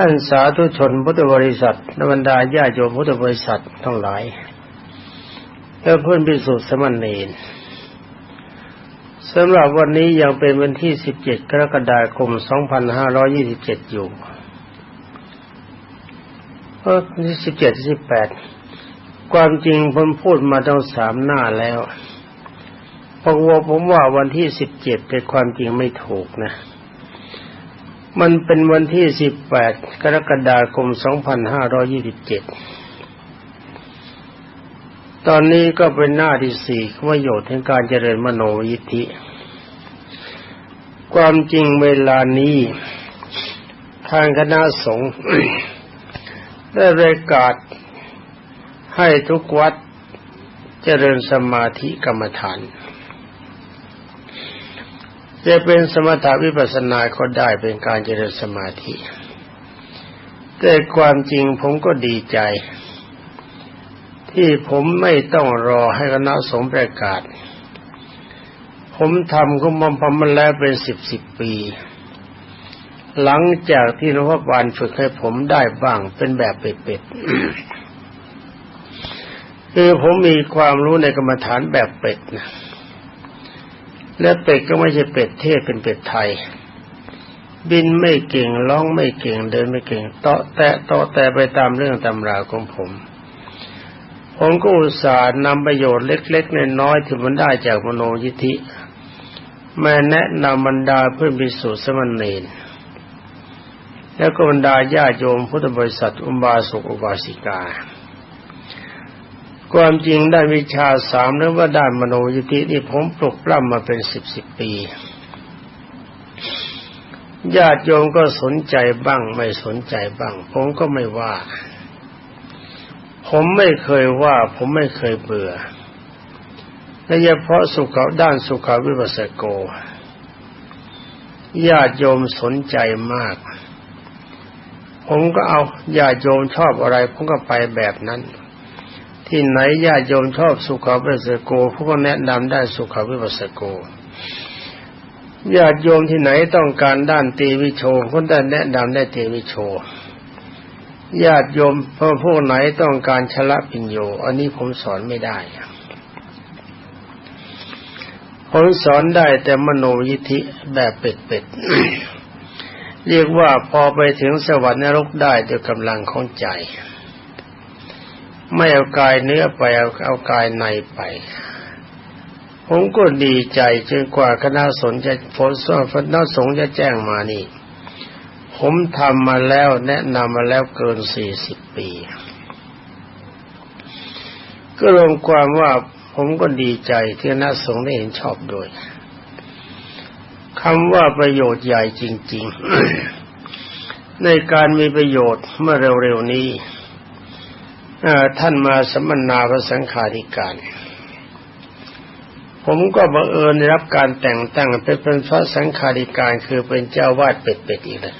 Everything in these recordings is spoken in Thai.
ท่านสาธุชนพุทธบริษัทนบรรดาญาโยมพุทธบริษัททั้งหลายและเพื่อนพิสุทธิ์สมณเณรสำหรับวันนี้ยังเป็นวันที่ 17 กรกฎาคม 2527 อยู่เออที่17 18 ความจริงผมพูดมาตั้งสามหน้าแล้วพราะว่าผมว่าวันที่ 17 แต่ความจริงไม่ถูกนะ มันเป็นวันที่ 18 กรกฎาคม 2527 ตอนนี้ก็เป็นหน้าที่สี่ประโยชน์ในการเจริญมโนยิทธิ ความจริงเวลานี้ ทางคณะสงฆ์ได้ประกาศให้ทุกวัดเจริญสมาธิกรรมฐาน จะเป็นสมถาวิปัสสนาก็ได้เป็นการเจริญสมาธิ แต่ความจริงผมก็ดีใจ ที่ผมไม่ต้องรอให้คณะสงฆ์ประกาศ ผมทำก็มัมพมันแล้วเป็นสิบสิบปี หลังจากที่หลวงพ่อบานฝึกให้ผมได้บ้างเป็นแบบเป็ดๆคือผมมีความรู้ในกรรมฐานแบบเป็ดนะ และเป็ดก็ไม่ใช่เป็ดเทศเป็นเป็ดไทย บินไม่เก่งร้องไม่เก่งเดินไม่เก่งเตาะแตะเตาะแต่ไปตามเรื่องตำราของผมผมก็อุตส่าห์นำประโยชน์เล็กๆน้อยๆที่มันได้จากมโนยิธิมาแนะนำบรรดาเพื่อนพิสูจน์สมณเณรแล้วก็บรรดาญาโยมพุทธบริษัทอุบาสกอุบาสิกา ความจริงได้วิชาสามหรือว่าด้านมโนยิธินี่ผมปลุกปล้ำมาเป็นสิบสิบปีญาติโยมก็สนใจบ้าง ไม่สนใจบ้าง ผมก็ไม่ว่า ผมไม่เคยว่า ผมไม่เคยเบื่อและเฉพาะสุขด้านสุขวิปัสสโกญาติโยมสนใจมาก ผมก็เอาญาติโยมชอบอะไร ผมก็ไปแบบนั้น ที่ไหนญาติโยมชอบสุขาวิปัสสโกพวกก็แนะนำได้สุขาวิปัสสโกญาติโยมที่ไหนต้องการด้านตีวิโชคนได้แนะนำได้ตีวิโชญาติโยมพวกพวกไหนต้องการชละปิญโย อันนี้ผมสอนไม่ได้ผมสอนได้แต่มโนยิธิแบบเป็ดๆเรียกว่าพอไปถึงสวรรค์นรกได้ด้วยกำลังของใจ ไม่เอากายเนื้อไปเอาเอากายในไป ผมก็ดีใจจนกว่าคณะสนจะผลส่วนคณะสงฆ์จะแจ้งมานี่ ผมทำมาแล้วแนะนำมาแล้วเกินสี่สิบปี ก็รวมความว่าผมก็ดีใจที่คณะสงฆ์ได้เห็นชอบโดยคำว่าประโยชน์ใหญ่จริง ๆ ในการมีประโยชน์เมื่อเร็วๆนี้ ท่านมาสัมมนาพระสังฆาธิการ ผมก็บังเอิญได้รับการแต่งตั้งเป็นเป็นพระสังฆาธิการคือเป็นเจ้าวาดเป็ดๆอีกแล้ว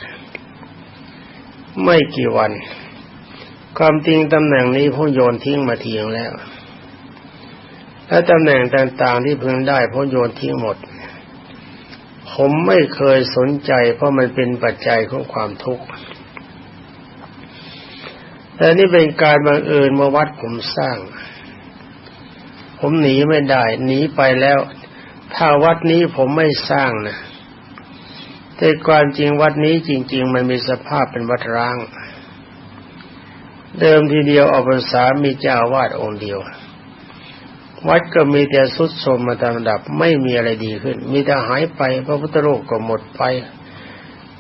ไม่กี่วัน ความจริงตำแหน่งนี้ผมโยนทิ้งมาทีงแล้ว และตำแหน่งต่างๆที่เพิ่งได้ผมโยนทิ้งหมด ผมไม่เคยสนใจเพราะมันเป็นปัจจัยของความทุกข์ แต่นี่เป็นการบังเอิญมาวัดผมสร้าง ผมหนีไม่ได้หนีไปแล้ว ถ้าวัดนี้ผมไม่สร้างนะแต่ความจริงวัดนี้จริง ๆ มันมีสภาพเป็นวัดร้าง เดิมทีเดียวออกพรรษามีเจ้าวาดองค์เดียว วัดก็มีแต่สุดโทมมาตามระดับไม่มีอะไรดีขึ้น มีแต่หายไป พระพุทธรูปก็หมดไป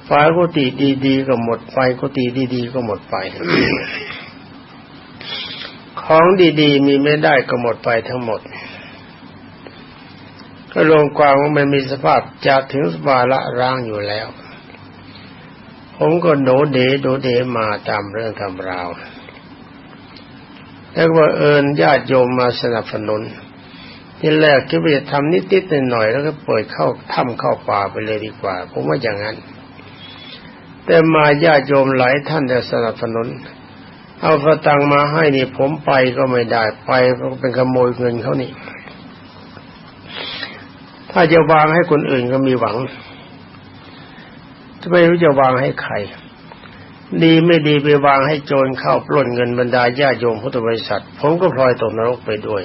ฝากุฏิดีๆก็หมดไปกุฏิดีๆก็หมดไป ของดีๆ มีไม่ได้ก็หมดไปทั้งหมด ก็รวมความว่ามันมีสภาพจะถึงสภาละร่างอยู่แล้ว ผมก็โดเดโดเดมาตามเรื่องทำราวแล้วว่าเอิญญาติโยมมาสนับสนุนที่แรกคิดว่าจะทำนิดๆหน่อยๆแล้วก็เปิดเข้าถ้ำเข้าป่าไปเลยดีกว่า ผมว่าอย่างนั้น แต่มาญาติโยมหลายท่านจะสนับสนุน เอาพระตังมาให้นี่ผมไปก็ไม่ได้ไปก็เป็นขโมยเงินเขานี่ ถ้าจะวางให้คนอื่นก็มีหวังจะไม่รู้จะวางให้ใคร ดีไม่ดีไปวางให้โจรเข้าปล้นเงินบรรดาญาโยมพุทธบริษัท ผมก็พลอยตกนรกไปด้วย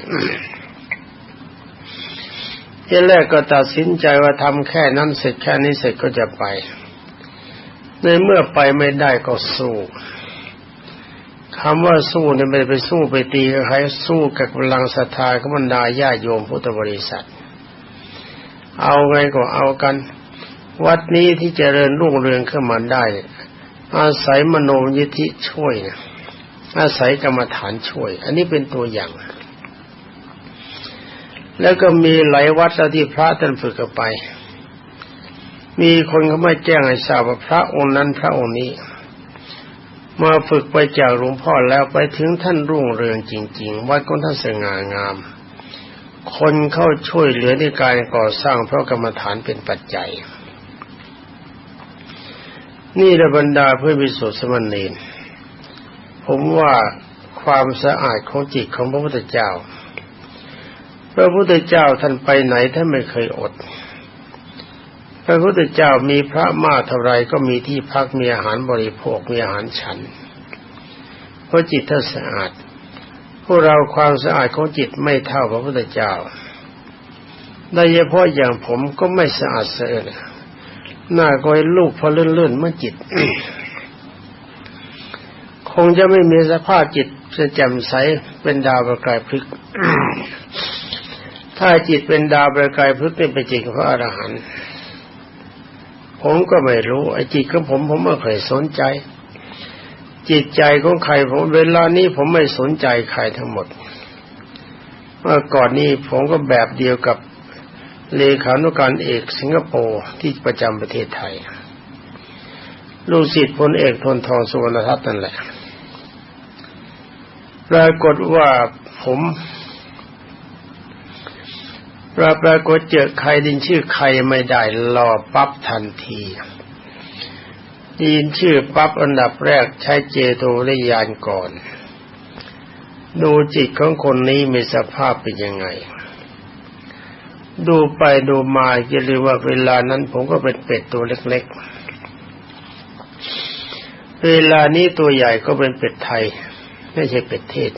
ที่แรกก็ตัดสินใจว่าทำแค่นั้นเสร็จแค่นี้เสร็จก็จะไป ในเมื่อไปไม่ได้ก็สู้ คำว่าสู้เนี่ยไม่ไปสู้ไปตีกับใครสู้กับกำลังศรัทธาของบรรดาญาโยมพุทธบริษัท เอาไงก็เอากัน วัดนี้ที่เจริญรุ่งเรืองขึ้นมาได้ อาศัยมโนยิธิช่วยนะอาศัยกรรมฐานช่วย อันนี้เป็นตัวอย่าง แล้วก็มีหลายวัดแล้วที่พระท่านฝึกกันไป มีคนเขาไม่แจ้งให้ทราบว่าพระองค์นั้นพระองค์นี้ มาฝึกไปจากหลวงพ่อแล้วไปถึงท่านรุ่งเรืองจริง ๆ วัดของท่านสง่างาม คนเข้าช่วยเหลือในการก่อสร้างเพราะกรรมฐานเป็นปัจจัย นี่ระบรรดาเพื่อวิสุทธิสมณีนผมว่าความสะอาดของจิตของพระพุทธเจ้า พระพุทธเจ้าท่านไปไหนท่านไม่เคยอด พระพุทธเจ้ามีพระมากเท่าไรก็มีที่พักมีอาหารบริโภคมีอาหารฉันเพราะจิตท่านสะอาดพวกเราความสะอาดของจิตไม่เท่าพระพุทธเจ้าโดยเฉพาะอย่างผมก็ไม่สะอาดเสียหน้าก็ให้ลูกพอเลื่อนๆเมื่อจิต คงจะไม่มีสภาพจิตจะแจ่มใสเป็นดาวประกายพลึก ถ้าจิตเป็นดาวประกายพลึกเป็นจิตของพระอรหันต์ ผมก็ไม่รู้ไอ้จิตของผมผมไม่เคยสนใจ จิตใจของใครผมเวลานี้ผมไม่สนใจใครทั้งหมด เมื่อก่อนนี้ผมก็แบบเดียวกับเลขานุการเอกสิงคโปร์ที่ประจำประเทศไทย ลูกศิษย์พลเอกทนทองสุวรรณทัตน์นั่นแหละปรากฏว่าผม ปราปรากฏเจอใครดินชื่อใครไม่ได้รอปั๊บทันทีดินชื่อปั๊บอันดับแรกใช้เจโตริยานก่อน ดูจิตของคนนี้มีสภาพเป็นยังไง ดูไปดูมาจะเรียกว่าเวลานั้นผมก็เป็นเป็ดตัวเล็กๆ เวลานี้ตัวใหญ่ก็เป็นเป็ดไทย ไม่ใช่เป็ดเทศ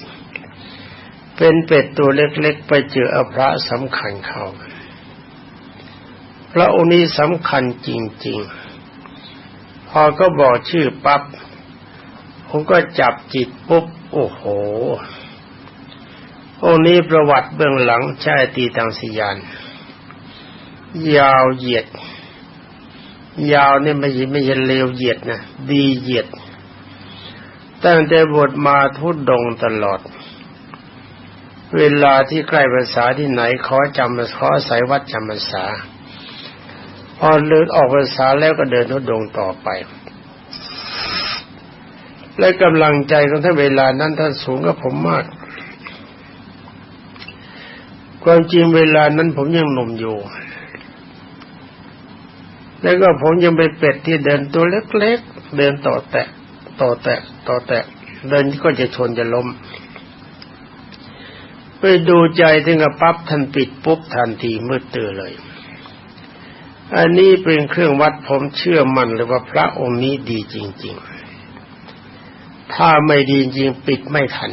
เป็นเป็ดตัวเล็กๆ ไปเจออพระสำคัญเขาพระองค์นี้สำคัญจริง ๆ พอก็บอกชื่อปับ๊บผมก็จับจิตปุ๊บ โอ้โห องค์นี้ประวัติเบื้องหลังใช่ตีตังสยาน ยาวเหยียด ยาวนี่ไม่ใช่ไม่ใช่เลวเหยียดนะ ดีเหยียด ตั้งแต่บทมาทุดดงตลอด เวลาที่ใกล้ภาษาที่ไหนขอจำขอใส่วัดจำภาษาพอเลิกออกภาษาแล้วก็เดินทุดงต่อไป และกำลังใจของท่านเวลานั้นท่านสูงกับผมมาก ความจริงเวลานั้นผมยังหนุ่มอยู่แล้วก็ผมยังเป็นเป็ดที่เดินตัวเล็กๆ เดินต่อแตะ ต่อแตะ ต่อแตะ เดินก็จะชนจะล้ม ไปดูใจถึงกับปั๊บท่านปิดปุ๊บทันทีมืดตื่นเลย อันนี้เป็นเครื่องวัดผมเชื่อมั่นเลยว่าพระองค์นี้ดีจริง ๆ ถ้าไม่ดีจริงปิดไม่ทัน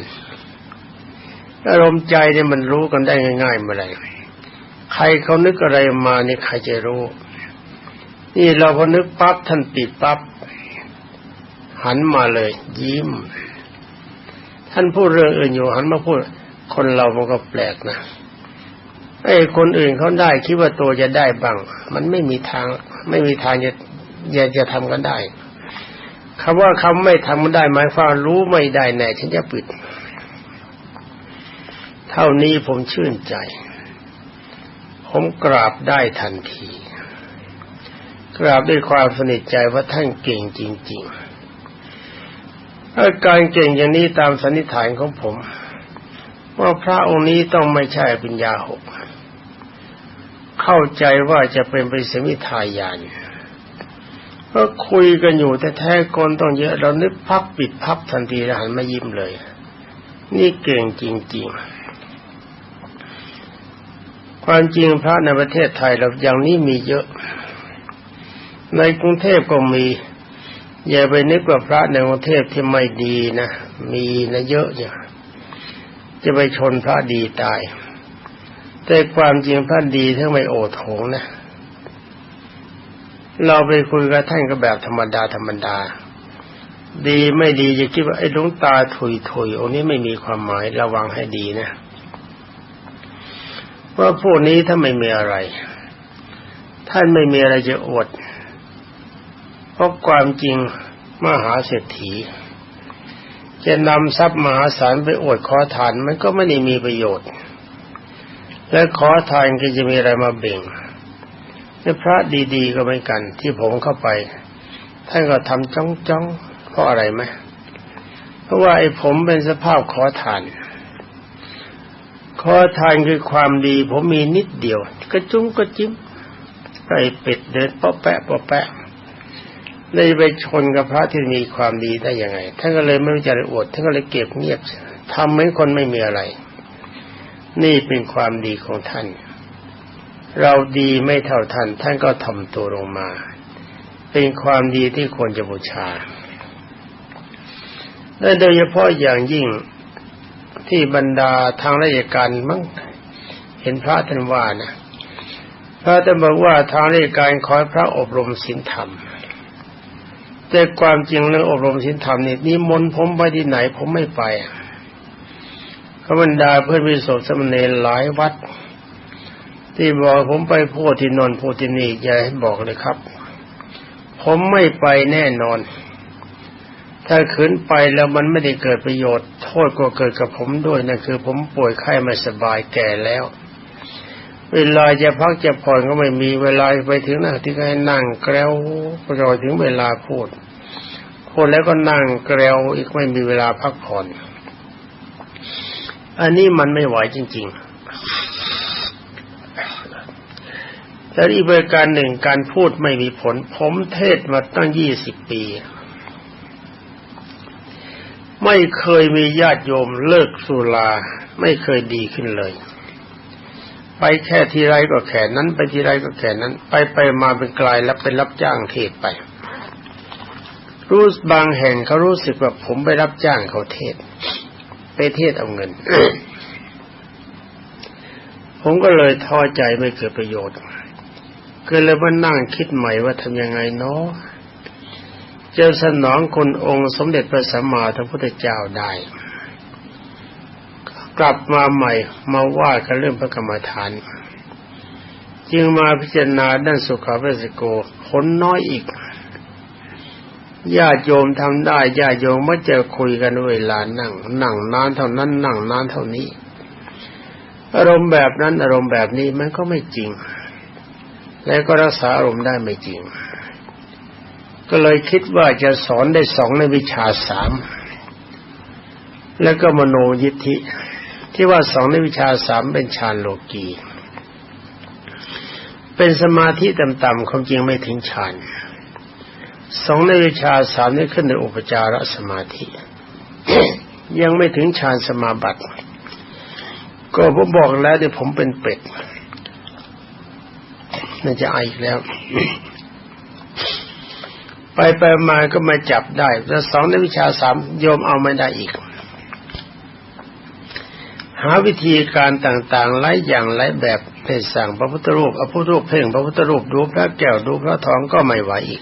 อารมณ์ใจเนี่ยมันรู้กันได้ง่ายๆเมื่อไรใครเขานึกอะไรมานี่ใครจะรู้ นี่เราพอนึกปั๊บท่านปิดปั๊บหันมาเลย ยิ้ม ท่านพูดเรื่องอื่นอยู่หันมาพูด คนเรามันก็แปลกนะไอ้คนอื่นเขาได้คิดว่าตัวจะได้บ้าง มันไม่มีทาง ไม่มีทางจะจะจะทำกันได้คำว่าคำไม่ทำมันได้หมายความรู้ไม่ได้แน่ฉันจะปิด เท่านี้ผมชื่นใจ ผมกราบได้ทันที กราบด้วยความสนิทใจว่าท่านเก่งจริงๆอาการเก่งอย่างนี้ตามสันนิษฐานของผม ว่าพระองค์นี้ต้องไม่ใช่ปัญญาหก เข้าใจว่าจะเป็นไปสมิทายานก็คุยกันอยู่แต่แท้คนต้องเยอะ เรานึกพับปิดพับทันทีแล้วหันมายิ้มเลย นี่เก่งจริง ๆ ความจริงพระในประเทศไทยเราอย่างนี้มีเยอะ ในกรุงเทพก็มี อย่าไปนึกว่าพระในกรุงเทพที่ไม่ดีนะ มีนะเยอะจ้ะ จะไปชนพระดีตาย แต่ความจริงพระดีทั้งไม่โอโถงนะ เราไปคุยกับท่านก็แบบธรรมดาธรรมดา ดีไม่ดีจะคิดว่าไอ้ดวงตาถุยถุยองนี้ไม่มีความหมายระวังให้ดีนะว่าพวกนี้ถ้าไม่มีอะไร ท่านไม่มีอะไรจะอดเพราะความจริงมหาเศรษฐี จะนำทรัพย์มหาศาลไปอวดขอทานมันก็ไม่ได้มีประโยชน์ และขอทานก็จะมีอะไรมาเบ่งในพระดีๆก็เหมือนกัน ที่ผมเข้าไปท่านก็ทำจ้องจ้องเพราะอะไรไหมเพราะว่าไอ้ผมเป็นสภาพขอทาน ขอทานคือความดี ผมมีนิดเดียว กระจุ้งกระจิ้มไก่เป็ดเดินป๊อแปะป๊อแปะ เลยไปชนกับพระที่มีความดีได้ยังไงท่านก็เลยไม่รู้จะอวดท่านก็เลยเก็บเงียบทำเหมือนคนไม่มีอะไร นี่เป็นความดีของท่าน เราดีไม่เท่าท่าน ท่านก็ทำตัวลงมา เป็นความดีที่ควรจะบูชาและโดยเฉพาะอย่างยิ่งที่บรรดาทางราชการมั้งเห็นพระท่านว่านะพระท่านบอกว่าทางราชการคอยพระอบรมศีลธรรม แต่ความจริงเรื่องอบรมศีลธรรมนี่นิมนต์ผมไปที่ไหนผมไม่ไปก็บรรดาเพื่อนวิสุทธิสมณีหลายวัด ที่บอกผมไปพูดที่นนพูดที่นี่อย่าให้บอกเลยครับ ผมไม่ไปแน่นอน ถ้าขืนไปแล้วมันไม่ได้เกิดประโยชน์ โทษก็เกิดกับผมด้วยนั่นคือ ผมป่วยไข้ไม่สบายแก่แล้ว เวลาจะพักจะผ่อนก็ไม่มีเวลาไปถึงนั่งที่ให้นั่งแกล้วรอถึงเวลาพูด พูดแล้วก็นั่งแกล้วอีกไม่มีเวลาพักผ่อน อันนี้มันไม่ไหวจริง ๆ แล้วอีกประการหนึ่งการพูดไม่มีผล ผมเทศมาตั้งยี่สิบปี ไม่เคยมีญาติโยมเลิกสุราไม่เคยดีขึ้นเลย ไปแค่ทีไรก็แค่นั้น ไปทีไรก็แค่นั้น ไปไปมาเป็นกลายแล้วเป็นรับจ้างเทศไป รู้บางแห่งเขารู้สึกว่าผมไปรับจ้างเขาเทศ ไปเทศเอาเงิน ผมก็เลยท้อใจไม่เกิดประโยชน์ก็เลยมานั่งคิดใหม่ว่าทำยังไงเนาะจะสนองคนองค์สมเด็จพระสัมมาสัมพุทธเจ้าได้ กลับมาใหม่มาว่ากันเรื่องพระกรรมฐาน จึงมาพิจารณาด้านสุขาเวสโกผลน้อยอีก ญาติโยมทำได้ญาติโยมไม่เจอคุยกันเวลานั่ง นั่งนานเท่านั้น นั่งนานเท่านี้ อารมณ์แบบนั้น อารมณ์แบบนี้มันก็ไม่จริง และก็รักษาอารมณ์ได้ไม่จริง ก็เลยคิดว่าจะสอนได้สองในวิชาสามแล้วก็มโนยิทธิ ที่ว่าสองในวิชาสามเป็นฌานโลกีเป็นสมาธิต่ำๆความจริงไม่ถึงฌาน สองในวิชาสามนี่ขึ้นในอุปจารสมาธิ ยังไม่ถึงฌานสมาบัติ ก็ผมบอกแล้วเดี๋ยวผมเป็นเป็ดน่าจะไออีกแล้ว ไปไปมาก็มาจับได้ แล้วสองในวิชาสามโยมเอาไม่ได้อีก หาวิธีการต่างๆหลายอย่างหลายแบบเทศสั่งพระพุทธรูปเอาพุทธรูปเพ่งพระพุทธรูปดูพระแก้วดูพระทองก็ไม่ไหวอีก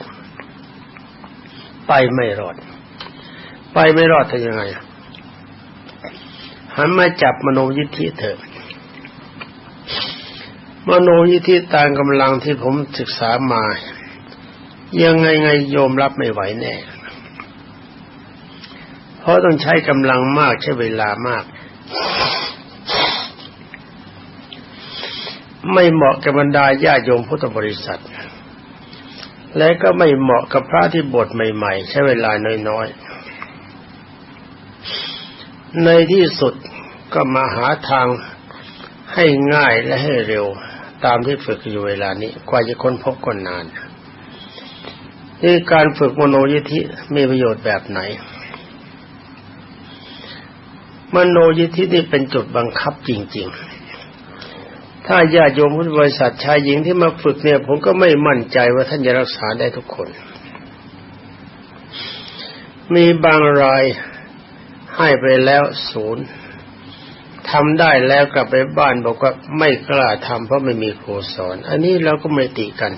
ไปไม่รอด ไปไม่รอดทำยังไงหันมาจับมโนยิทธิเถอะมโนยิทธิตามกำลังที่ผมศึกษามา ยังไงไงโยมรับไม่ไหวแน่ เพราะต้องใช้กำลังมากใช้เวลามาก ไม่เหมาะกับบรรดาญาโยมพุทธบริษัท และก็ไม่เหมาะกับพระที่บวชใหม่ๆ ใช้เวลาน้อยๆ ในที่สุดก็มาหาทางให้ง่ายและให้เร็วตามที่ฝึกอยู่เวลานี้กว่าจะค้นพบก็นานนี่การฝึกมโนยิธิมีประโยชน์แบบไหน มโนยิธินี่เป็นจุดบังคับจริง ๆ ถ้าญาติโยมพุทธบริษัทชายหญิงที่มาฝึกเนี่ย ผมก็ไม่มั่นใจว่าท่านจะรักษาได้ทุกคน มีบางรายให้ไปแล้วศูนย์ทำได้แล้วกลับไปบ้านบอกว่าไม่กล้าทำเพราะไม่มีครูสอน อันนี้เราก็ไม่ติกัน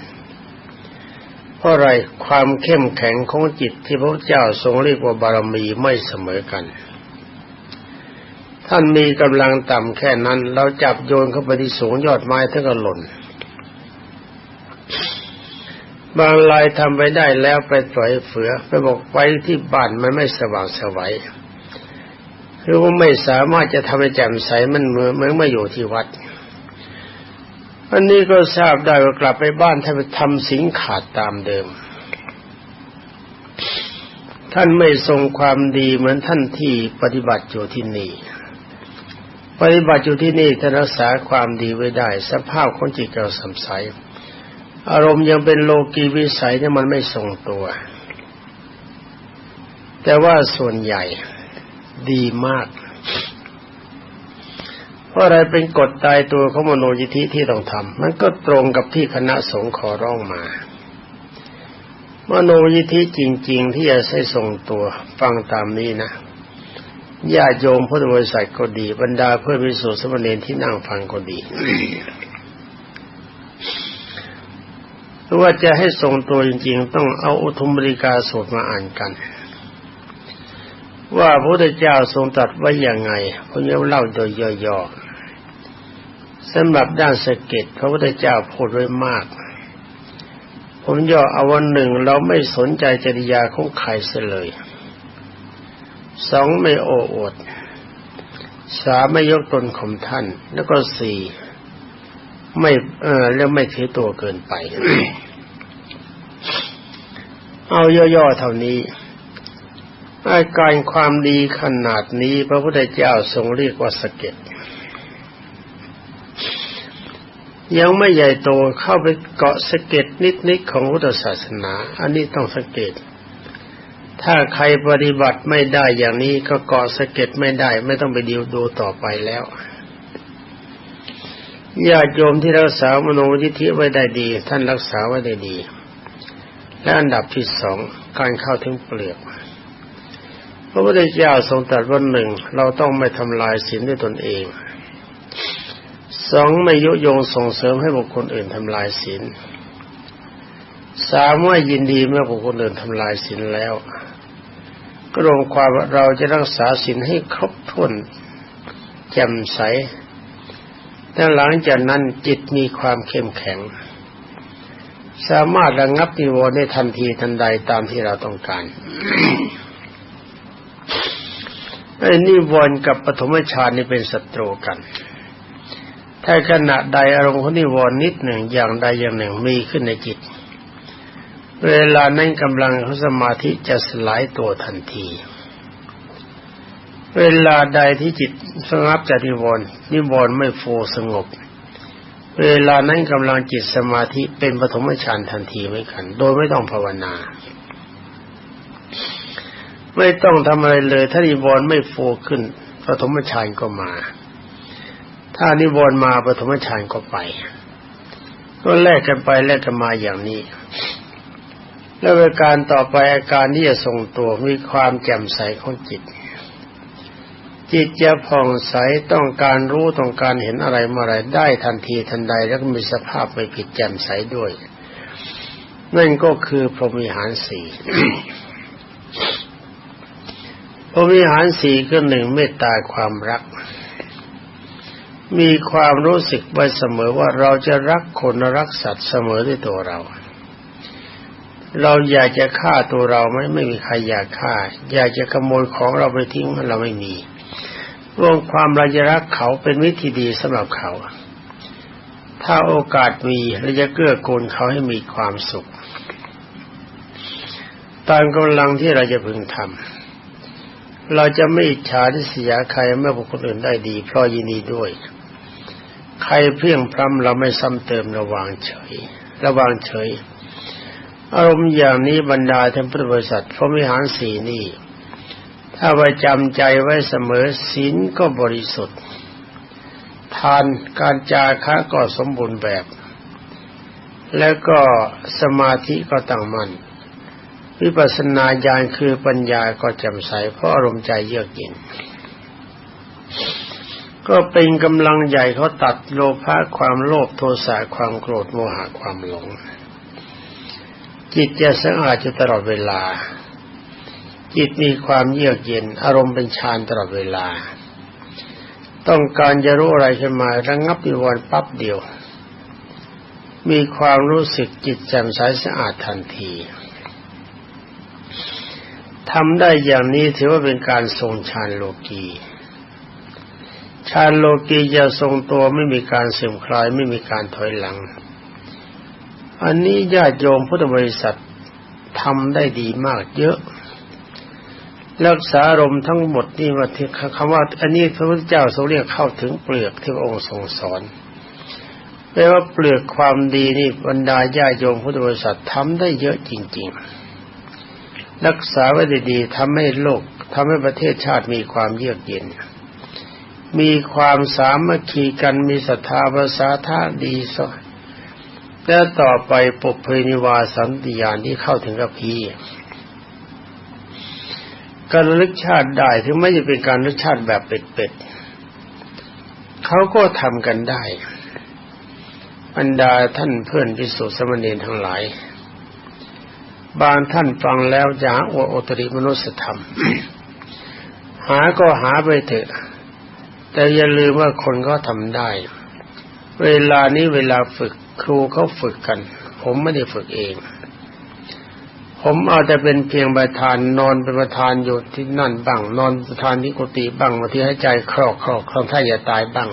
เพราะอะไรความเข้มแข็งของจิตที่พระเจ้าทรงเรียกว่าบารมีไม่เสมอกัน ท่านมีกำลังต่ำแค่นั้น เราจับโยนเข้าไปที่สูงยอดไม้ท่านก็หล่น บางรายทำไปได้แล้วไปปล่อยเฟือ ไปบอกไว้ที่บ้านมันไม่สว่างสวัยหรือว่าไม่สามารถจะทำให้แจ่มใสมันเหมือนเหมือนมาอยู่ที่วัด อันนี้ก็ทราบได้ว่ากลับไปบ้านท่านไปทำสิงขาดตามเดิม ท่านไม่ทรงความดีเหมือนท่านที่ปฏิบัติอยู่ที่นี่ ปฏิบัติอยู่ที่นี่ท่านรักษาความดีไว้ได้ สภาพของจิตเราสัมใสอารมณ์ยังเป็นโลกีวิสัยเนี่ยมันไม่ทรงตัว แต่ว่าส่วนใหญ่ดีมาก เพราะอะไรเป็นกฎตายตัวของมโนยิธิที่ต้องทำมันก็ตรงกับที่คณะสงฆ์ขอร้องมามโนยิธิจริง ๆ ที่จะใช้ทรงตัวฟังตามนี้นะ ญาติโยมพุทธบริษัทก็ดี บรรดาเพื่อนพิสุทธิสมณีที่นั่งฟังก็ดีหรือว่าจะให้ทรงตัวจริง ๆ ต้องเอาอุทุมบริกาสวดมาอ่านกัน ว่าพระพุทธเจ้าทรงตรัสไว้อย่างไงผมจะเล่าโดยย่อๆสำหรับด้านสเก็ตพระพุทธเจ้าพูดไว้มากผมย่อเอาวันหนึ่งเราไม่สนใจจริยาของใครเสียเลย สองไม่โอ้อวดสามไม่ยกตนข่มท่าน แล้วก็สี่ไม่เออแล้วไม่ถือตัวเกินไป เอาย่อๆเท่านี้อาการความดีขนาดนี้ พระพุทธเจ้าทรงเรียกว่าสเก็ตยังไม่ใหญ่โตเข้าไปเกาะสเก็ตนิดๆของพุทธศาสนา อันนี้ต้องสังเกต ถ้าใครปฏิบัติไม่ได้อย่างนี้ก็เกาะสะเก็ตไม่ได้ ไม่ต้องไปดิวดูต่อไปแล้วญาติโยมที่รักษามโนวิธิไว้ได้ดี ท่านรักษาไว้ได้ดี และอันดับที่สองการเข้าถึงเปลือกพระพุทธเจ้าทรงตรัสว่าหนึ่งเราต้องไม่ทำลายศีลด้วยตนเองสองไม่ยุยงส่งเสริมให้บุคคลอื่นทำลายศีลสามว่ายินดีเมื่อบุคคลอื่นทำลายศีลแล้ว ก็รวมความว่าเราจะรักษาศีลให้ครบถ้วนแจ่มใสแต่หลังจากนั้นจิตมีความเข้มแข็ง สามารถระงับนิวรณ์ได้ทันทีทันใดตามที่เราต้องการไอ้นิวรณ์กับปฐมฌานนี่เป็นศัตรูกัน ถ้าขณะใดอารมณ์ของนิวรณ์นิดหนึ่งอย่างใดอย่างหนึ่งมีขึ้นในจิต เวลานั้นกำลังของสมาธิจะสลายตัวทันที เวลาใดที่จิตสงบจากนิวรณ์นิวรณ์ไม่โฟสงบ เวลานั้นกำลังจิตสมาธิเป็นปฐมฌานทันทีไม่ขัน โดยไม่ต้องภาวนา ไม่ต้องทำอะไรเลย ถ้านิวรณ์ไม่โฟขึ้นปฐมฌานก็มา ถ้านิวรณ์มาปฐมฌานก็ไป ก็แลกกันไปแลกกันมาอย่างนี้ แล้วอาการต่อไปอาการที่จะทรงตัวมีความแจ่มใสของจิต จิตจะผ่องใสต้องการรู้ต้องการเห็นอะไรมาอะไรได้ทันทีทันใดแล้วก็มีสภาพไม่ผิดแจ่มใสด้วย นั่นก็คือพรหมิหารสี่พระวิหารสีก็หนึ่งเมตตาความรัก มีความรู้สึกไว้เสมอว่าเราจะรักคนรักสัตว์เสมอด้วยตัวเรา เราอยากจะฆ่าตัวเราไม่ไม่มีใครอยากฆ่า อยากจะขโมยของเราไปทิ้งเราไม่มีรวมความเราจะรักเขาเป็นวิธีดีสำหรับเขา ถ้าโอกาสมีเราจะเกื้อกูลเขาให้มีความสุข ตามกำลังที่เราจะพึงทำเราจะไม่อิจฉาทิษยใครเมื่อบุคคลอื่นได้ดี เพราะยินดีด้วย ใครเพียงพรำเราไม่ซ้ำเติมระวางเฉย ระวางเฉย อารมณ์อย่างนี้บรรดาท่านพุทธบริษัทพระมิหารสีนี่ ถ้าไว้จำใจไว้เสมอศีลก็บริสุทธิ์ ทานการจาค้าก็สมบูรณ์แบบ แล้วก็สมาธิก็ตั้งมัน่นวิปัสสนาญาณคือปัญญาก็จำใสเพราะอารมณ์ใจเยือกเย็น ก็เป็นกำลังใหญ่เขาตัดโลภะความโลภโทสะความโกรธโมหะความหลง จิตจะสะอาดอยู่ตลอดเวลา จิตมีความเยือกเย็น อารมณ์เป็นฌานตลอดเวลา ต้องการจะรู้อะไรขึ้นมาระงงับอิวันปั๊บเดียว มีความรู้สึกจิตแจ่มใสสะอาดทันทีทำได้อย่างนี้ถือว่าเป็นการทรงฌานโลกีฌานโลกีจะทรงตัวไม่มีการเสื่อมคลายไม่มีการถอยหลัง อันนี้ญาติโยมพุทธบริษัททำได้ดีมากเยอะรักษาอารมณ์ทั้งหมดนี่ว่าที่คำว่า อันนี้พระพุทธเจ้าทรงเรียกเข้าถึงเปลือกที่พระองค์ทรงสอนแปลว่าเปลือกความดีนี่บรรดาญาโยมพุทธบริษัททำได้เยอะจริง ๆ รักษาไว้ดีๆทำให้โลกทำให้ประเทศชาติมีความเยือกเย็น มีความสามัคคีกันมีศรัทธาภาษาท่าดีส และต่อไปปุเพนิวาสันติยานที่เข้าถึงกับพีการลึกชาติได้ถึงไม่จะเป็นการลึกชาติแบบเป็ดๆเขาก็ทำกันได้บรรดาท่านเพื่อนพิสุสมณีทั้งหลาย บางท่านฟังแล้วจะหาโอตริมนุสธรรม หาก็หาไปเถอะ แต่อย่าลืมว่าคนก็ทำได้ เวลานี้เวลาฝึก ครูเขาฝึกกัน ผมไม่ได้ฝึกเอง ผมเอาแต่เป็นเพียงประธานนอนเป็นประธานอยู่ที่นั่นบ้าง นอนประธานที่กุฏิบ้างบางทีให้ใจคลอกคลอกคลองถ้าอย่าตายบ้าง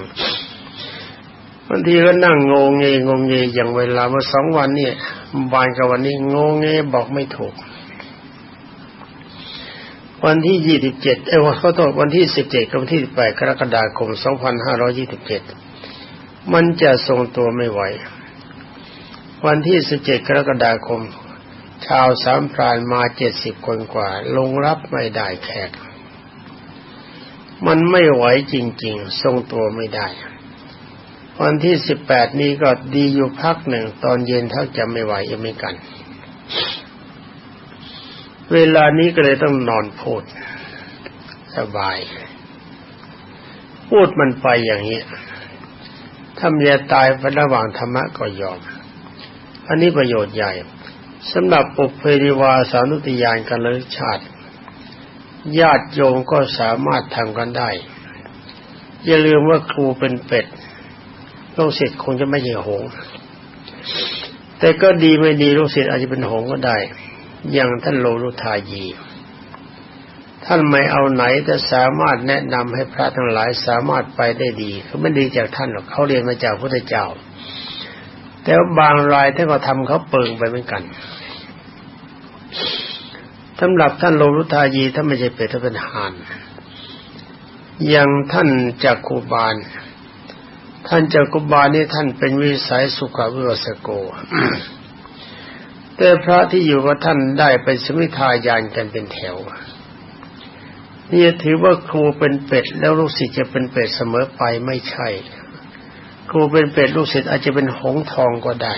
บางทีก็นั่งงงเงงงเงอย่างเวลาเมื่อสองวันเนี่ยบานกับวันนี้งงเงบอกไม่ถูก วันที่ยี่สิบเจ็ดเอ้ยขอโทษวันที่สิบเจ็ดกับวันที่สิบแปดกรกฎาคมสองพันห้าร้อยี่สิบเจ็ดมันจะทรงตัวไม่ไหว วันที่สิบเจ็ดกรกฎาคม ชาวสามพรานมาเจ็ดสิบคนกว่า ลงรับไม่ได้แขก มันไม่ไหวจริง ๆ ทรงตัวไม่ได้ วันที่สิบแปดนี้ก็ดีอยู่พักหนึ่ง ตอนเย็นถ้าจะไม่ไหวยังไม่กัน เวลานี้ก็เลยต้องนอนพูด สบาย พูดมันไปอย่างนี้ถ้ามีตายไประหว่างธรรมะก็ยอม อันนี้ประโยชน์ใหญ่สำหรับปุเพริวาสานุติยานกันเลยชาติ ญาติโยมก็สามารถทำกันได้ อย่าลืมว่าครูเป็นเป็ดลูกศิษย์คงจะไม่ใช่หง แต่ก็ดีไม่ดีลูกศิษย์อาจจะเป็นหงก็ได้ อย่างท่านโลรุทายี ท่านไม่เอาไหนแต่สามารถแนะนำให้พระทั้งหลายสามารถไปได้ดีเขาไม่ดีจากท่านหรอกเขาเรียนมาจากพระเจ้า แต่บางรายท่านก็ทำเขาเปิงไปเหมือนกันสำหรับท่านโลรุทายีท่านไม่ใช่เป็ดท่านเป็นหานอย่างท่านจักกุบาล ท่านจักกุบาลนี่ท่านเป็นวิสัยสุขวิวสโก แต่พระที่อยู่กับท่านได้ไปสมิทายานกันเป็นแถว นี่ถือว่าครูเป็นเป็ดแล้วลูกศิษย์จะเป็นเป็ดเสมอไปไม่ใช่ ครูเป็นเป็ดลูกศิษย์อาจจะเป็นหงทองก็ได้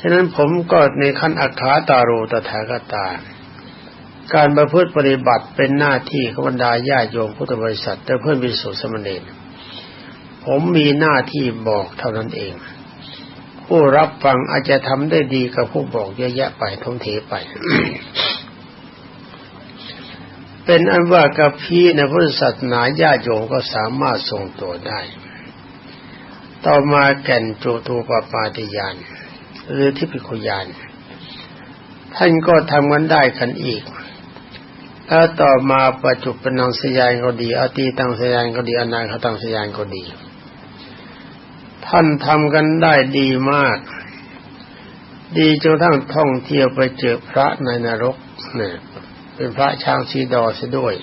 ฉะนั้นผมก็ในขั้นอัคขาตาโรตถาคตา การประพฤติปฏิบัติเป็นหน้าที่ขบรรดาญาโยมพุทธบริษัทแต่เพื่อนวิสุทธิสมณีผมมีหน้าที่บอกเท่านั้นเอง ผู้รับฟังอาจจะทำได้ดีกับผู้บอกเยอะแยะไปทงเทไป เป็นอันว่ากับพี่ในพุทธศาสนาญาโยมก็สามารถทรงตัวได้ ต่อมาแก่นจูตูปปาติยานหรือที่พิคุยานท่านก็ทำกันได้กันอีกแล้วต่อมาปัจจุบันนังสยานก็ดีอตีตังสยานก็ดีอนาคตังสยานก็ดี ท่านทำกันได้ดีมาก ดีจนทั้งท่องเที่ยวไปเจอพระในนรกเนี่ย เป็นพระช้างสีดอเสียด้วย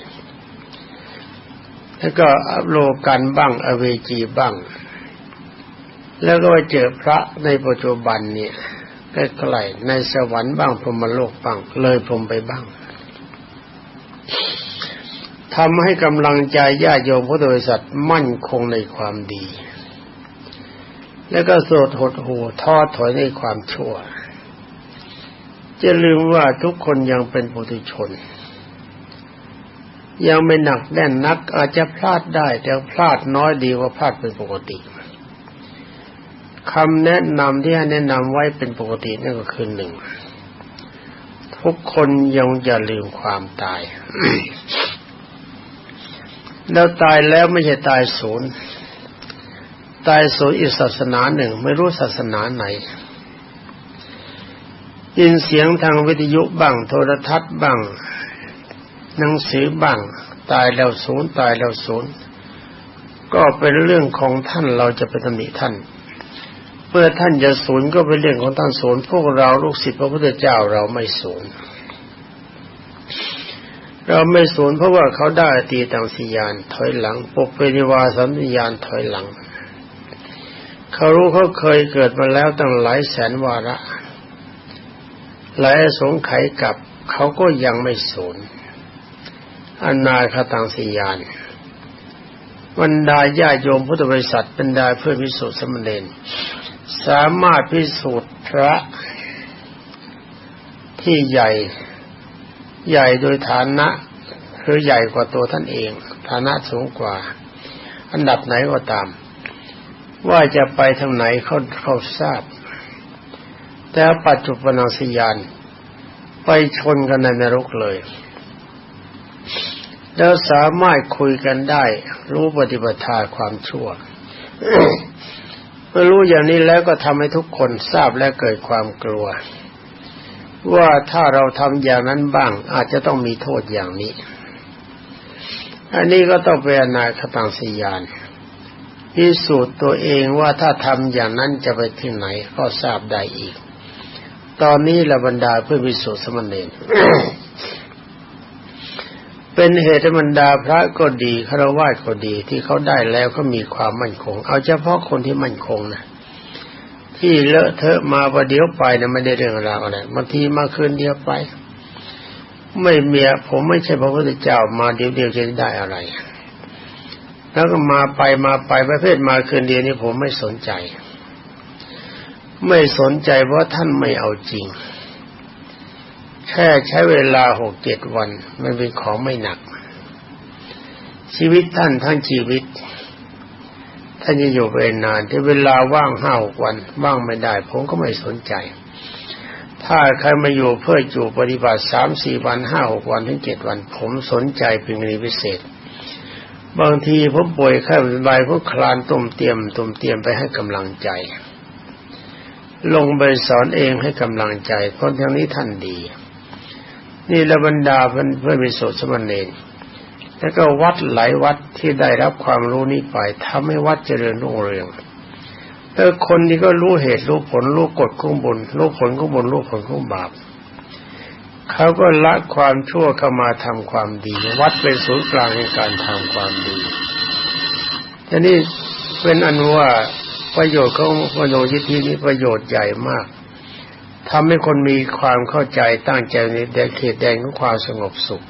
แล้วก็อโลกันบ้างอเวจีบ้าง แล้วก็ไปเจอพระในปัจจุบันเนี่ยใกล้ๆในสวรรค์บ้างพรหมโลกบ้าง เลยพรมไปบ้างทำให้กำลังใจญาติโยมพุทธบริษัทมั่นคงในความดี แล้วก็โสดหดหูท้อถอยในความชั่ว จะลืมว่าทุกคนยังเป็นปุถุชน ยังไม่หนักแน่นนัก อาจจะพลาดได้ แต่พลาดน้อยดีกว่าพลาดเป็นปกติคำแนะนำที่ให้แนะนำไว้เป็นปกตินั่นก็คือหนึ่งทุกคนยังอย่าลืมความตาย แล้วตายแล้วไม่ใช่ตายศูนย์ ตายศูนย์อีกศาสนาหนึ่ง ไม่รู้ศาสนาไหน ยินเสียงทางวิทยุบ้างโทรทัศน์บ้าง หนังสือบ้าง ตายแล้วศูนย์ตายแล้วศูนย์ก็เป็นเรื่องของท่านเราจะไปตำหนิท่านเมื่อท่านจะศูนย์ก็เป็นเรื่องของท่านศูนย์พวกเราลูกศิษย์พระพุทธเจ้าเราไม่ศูนย์เราไม่ศูนย์เพราะว่าเขาได้ตีตังสิยานถอยหลังปกเปนิวาสันติยานถอยหลัง เขารู้เขาเคยเกิดมาแล้วตั้งหลายแสนวาระ หลายสงไขกับ เขาก็ยังไม่สูญอนาคตังสิยานบรรดาญาโยมพุทธบริษัทบรรดาเพื่อพิสูจน์สมณเณรสามารถพิสูจน์พระที่ใหญ่ใหญ่โดยฐานะคือใหญ่กว่าตัวท่านเอง ฐานะสูงกว่า อันดับไหนก็ตาม ว่าจะไปทางไหนเขาเขาทราบ แต่ปัจจุบันสยาน ไปชนกันในนรกเลย แล้วสามารถคุยกันได้ รู้ปฏิบัติความชั่วเมื่อรู้อย่างนี้แล้วก็ทำให้ทุกคนทราบและเกิดความกลัว ว่าถ้าเราทำอย่างนั้นบ้าง อาจจะต้องมีโทษอย่างนี้ อันนี้ก็ต้องเป็นนาคตังสยานพิสูจน์ตัวเองว่าถ้าทำอย่างนั้นจะไปที่ไหนก็ทราบได้อีก ตอนนี้ละบรรดาเพื่อพิสูจน์สมณเณรเป็นเหตุบรรดาพระก็ดีฆราวาสก็ดีที่เขาได้แล้วก็มีความมั่นคง เอาเฉพาะคนที่มั่นคงนะที่เลอะเทอะมาประเดี๋ยวไปนะไม่ได้เรื่องราวอะไรบางทีมาคืนเดียวไป ไม่เมียผมไม่ใช่พระพุทธเจ้ามาเดียวเดียวจะได้อะไร แล้วก็มาไปมาไปประเภทมาคืนเดียวนี้ผมไม่สนใจ ไม่สนใจเพราะท่านไม่เอาจริง แค่ใช้เวลาหกเจ็ดวัน มันเป็นของไม่หนัก ชีวิตท่านทั้งชีวิต ท่านจะอยู่ไปนานที่เวลาว่างห้าหกวันว่างไม่ได้ ผมก็ไม่สนใจ ถ้าใครมาอยู่เพื่ออยู่ปฏิบัติสามสี่วันห้าหกวันถึงเจ็ดวัน ผมสนใจเป็นกรณีพิเศษบางทีผมป่วยไข้เป็นใบพวกคลานตุ่มเตียมตุ่มเตียมไปให้กำลังใจ ลงไปสอนเองให้กำลังใจเพราะทางนี้ท่านดี นี่ละบรรดาเพื่อนเพื่อนมีโสดสมณเณรแล้วก็วัดหลายวัดที่ได้รับความรู้นี้ไปทำให้วัดเจริญรุ่งเรืองเออคนที่ก็รู้เหตุรู้ผลรู้กฎข้งบนรู้ผลข้งบนรู้ผลข้งบาปเขาก็ละความชั่วเข้ามาทำความดี วัดเป็นศูนย์กลางในการทำความดีทีนี้เป็นอันว่า ประโยชน์ของมโนยิทธินี้ประโยชน์ใหญ่มากทำให้คนมีความเข้าใจตั้งใจในแดนเขตแดนของความสงบสุข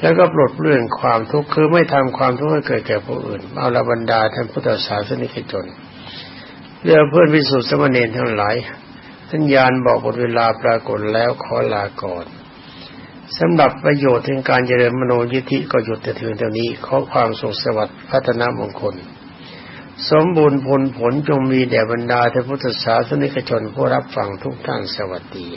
แล้วก็ปลดเรื่องความทุกข์คือไม่ทำความทุกข์ให้เกิดแก่ผู้อื่น เอาละบรรดาท่านพุทธศาสนิกชนเรื่องเพื่อนวิสุทธิสมณีทั้งหลายท่านยานบอกหมดเวลาปรากฏแล้วขอลาก่อนสำหรับประโยชน์ถึงการเจริญมโนยิธิก็หยุดแต่เพียงเท่านี้ขอความสุขสวัสดิ์พัฒนามงคล สมบูรณ์ผลผลจงมีแด่บรรดาท่านพุทธศาสนิกชนผู้รับฟังทุกท่านสวัสดี